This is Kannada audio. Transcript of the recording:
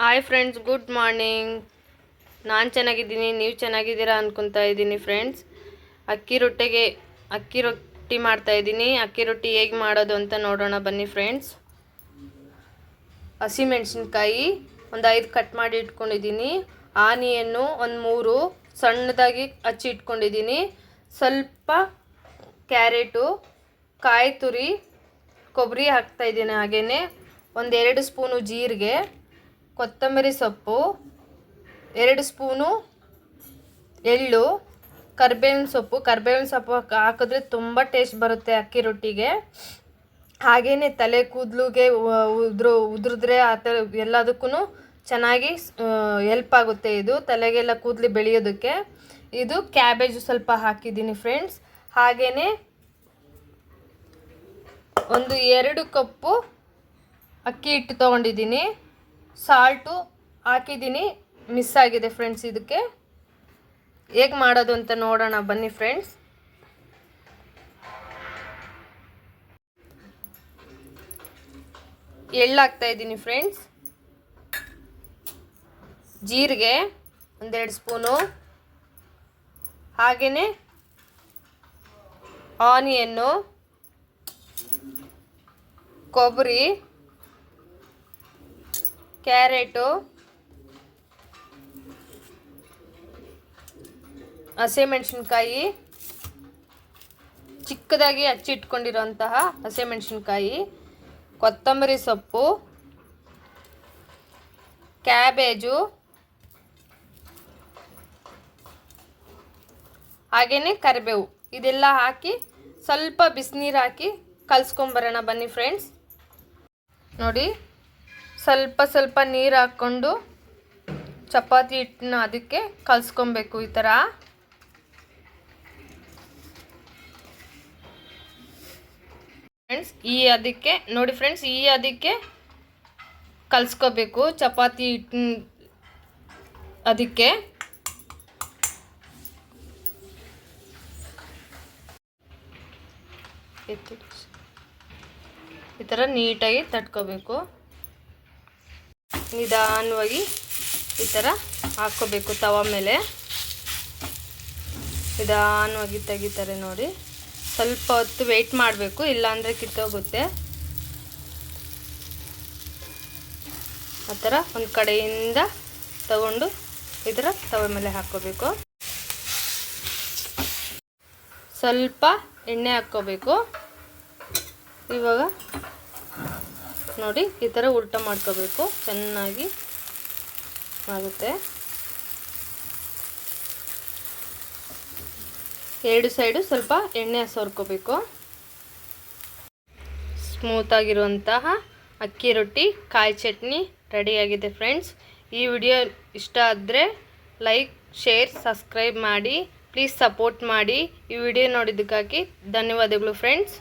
ಹಾಯ್ ಫ್ರೆಂಡ್ಸ್ ಗುಡ್ ಮಾರ್ನಿಂಗ್ ನಾನು ಚೆನ್ನಾಗಿದ್ದೀನಿ, ನೀವು ಚೆನ್ನಾಗಿದ್ದೀರಾ ಅಂದ್ಕೊತಾ ಇದ್ದೀನಿ ಫ್ರೆಂಡ್ಸ್ ಅಕ್ಕಿ ರೊಟ್ಟೆಗೆ, ಅಕ್ಕಿ ರೊಟ್ಟಿ ಮಾಡ್ತಾ ಇದ್ದೀನಿ. ಅಕ್ಕಿ ರೊಟ್ಟಿ ಹೇಗೆ ಮಾಡೋದು ಅಂತ ನೋಡೋಣ ಬನ್ನಿ ಫ್ರೆಂಡ್ಸ್ ಹಸಿಮೆಣಸಿನ್ಕಾಯಿ ಒಂದು ಐದು ಕಟ್ ಮಾಡಿ ಇಟ್ಕೊಂಡಿದ್ದೀನಿ. ಆನಿಯನ್ನು ಒಂದು ಮೂರು ಸಣ್ಣದಾಗಿ ಹಚ್ಚಿ ಇಟ್ಕೊಂಡಿದ್ದೀನಿ. ಸ್ವಲ್ಪ ಕ್ಯಾರೆಟು ಕಾಯಿ ತುರಿ ಕೊಬ್ಬರಿ ಹಾಕ್ತಾಯಿದ್ದೀನಿ ಹಾಗೆಯೇ ಒಂದೆರಡು ಸ್ಪೂನು ಜೀರಿಗೆ. ಕೊತ್ತಂಬರಿ ಸೊಪ್ಪು, ಎರಡು ಸ್ಪೂನು ಎಳ್ಳು, ಕರ್ಬೇವಿನ ಸೊಪ್ಪು. ಕರ್ಬೇವಿನ ಸೊಪ್ಪು ಹಾಕ್- ಹಾಕಿದ್ರೆ ತುಂಬ ಟೇಸ್ಟ್ ಬರುತ್ತೆ ಅಕ್ಕಿ ರೊಟ್ಟಿಗೆ. ಹಾಗೆಯೇ ತಲೆ ಕೂದಲುಗೆ ಉದ್ರು ಉದುರಿದ್ರೆ ಆ ಥರ ಎಲ್ಲದಕ್ಕೂ ಚೆನ್ನಾಗಿ ಹೆಲ್ಪ್ ಆಗುತ್ತೆ ಇದು. ತಲೆಗೆಲ್ಲ ಕೂದಲು ಬೆಳೆಯೋದಕ್ಕೆ. ಇದು ಕ್ಯಾಬೇಜು ಸ್ವಲ್ಪ ಹಾಕಿದ್ದೀನಿ ಫ್ರೆಂಡ್ಸ್ ಹಾಗೆಯೇ ಒಂದು ಎರಡು ಕಪ್ಪು ಅಕ್ಕಿ ಹಿಟ್ಟು ತೊಗೊಂಡಿದ್ದೀನಿ. ಸಾಲ್ಟು ಹಾಕಿದ್ದೀನಿ. ಮಿಸ್ ಆಗಿದೆ ಫ್ರೆಂಡ್ಸ್ ಇದಕ್ಕೆ. ಹೇಗೆ ಮಾಡೋದು ಅಂತ ನೋಡೋಣ, ಬನ್ನಿ ಫ್ರೆಂಡ್ಸ್ ಎಳ್ಳು ಹಾಕ್ತಾ ಇದ್ದೀನಿ ಫ್ರೆಂಡ್ಸ್ ಜೀರಿಗೆ ಒಂದೆರಡು ಸ್ಪೂನು. ಹಾಗೆಯೇ ಆನಿಯನ್ನು, ಕೊಬ್ಬರಿ ಕ್ಯಾರೆಟು. ಹಸಿಮೆಣ್ಸಿನ್ಕಾಯಿ. ಚಿಕ್ಕದಾಗಿ ಹಚ್ಚಿಟ್ಕೊಂಡಿರೋಂತಹ ಹಸಿಮೆಣ್ಸಿನ್ಕಾಯಿ. ಕೊತ್ತಂಬರಿ ಸೊಪ್ಪು. ಕ್ಯಾಬೇಜು. ಹಾಗೆಯೇ ಕರಿಬೇವು. ಇದೆಲ್ಲ ಹಾಕಿ ಸ್ವಲ್ಪ ಬಿಸಿನೀರು ಹಾಕಿ ಕಲ್ಸ್ಕೊಂಬರೋಣ ಬನ್ನಿ ಫ್ರೆಂಡ್ಸ್ ನೋಡಿ ಸ್ವಲ್ಪ ಸ್ವಲ್ಪ ನೀರು ಹಾಕ್ಕೊಂಡು ಚಪಾತಿ ಹಿಟ್ಟನ್ನ ಅದಕ್ಕೆ ಕಲಿಸ್ಕೊಬೇಕು ಈ ಥರ ಫ್ರೆಂಡ್ಸ್ ಈ ಅದಕ್ಕೆ ನೋಡಿ ಫ್ರೆಂಡ್ಸ್ ಈ ಅದಕ್ಕೆ ಕಲಿಸ್ಕೋಬೇಕು ಚಪಾತಿ ಹಿಟ್ಟಿನ ಅದಕ್ಕೆ. ಈ ಥರ ನೀಟಾಗಿ ತಟ್ಕೋಬೇಕು. ನಿಧಾನವಾಗಿ ಈ ಥರ ಹಾಕ್ಕೋಬೇಕು ತವ ಮೇಲೆ. ನಿಧಾನವಾಗಿ ತೆಗಿತಾರೆ ನೋಡಿ. ಸ್ವಲ್ಪ ಹೊತ್ತು ವೆಯ್ಟ್ ಮಾಡಬೇಕು, ಇಲ್ಲಾಂದರೆ ಕಿತ್ತೋಗುತ್ತೆ. ಆ ಥರ ಒಂದು ಕಡೆಯಿಂದ ತಗೊಂಡು ಈ ಥರ ತವ ಮೇಲೆ ಹಾಕ್ಕೋಬೇಕು. ಸ್ವಲ್ಪ ಎಣ್ಣೆ ಹಾಕ್ಕೋಬೇಕು. ಇವಾಗ ನೋಡಿ ಈ ಥರ ಉಲ್ಟ ಮಾಡ್ಕೋಬೇಕು. ಚೆನ್ನಾಗಿ ಆಗುತ್ತೆ. ಎರಡು ಸೈಡು ಸ್ವಲ್ಪ ಎಣ್ಣೆ ಸೋರ್ಕೋಬೇಕು. ಸ್ಮೂತಾಗಿರುವಂತಹ ಅಕ್ಕಿ ರೊಟ್ಟಿ, ಕಾಯಿ ಚಟ್ನಿ ರೆಡಿಯಾಗಿದೆ ಫ್ರೆಂಡ್ಸ್. ಈ ವಿಡಿಯೋ ಇಷ್ಟ ಆದರೆ ಲೈಕ್, ಶೇರ್, ಸಬ್ಸ್ಕ್ರೈಬ್ ಮಾಡಿ, ಪ್ಲೀಸ್ ಸಪೋರ್ಟ್ ಮಾಡಿ. ಈ ವಿಡಿಯೋ ನೋಡಿದ್ದಕ್ಕಾಗಿ ಧನ್ಯವಾದಗಳು ಫ್ರೆಂಡ್ಸ್.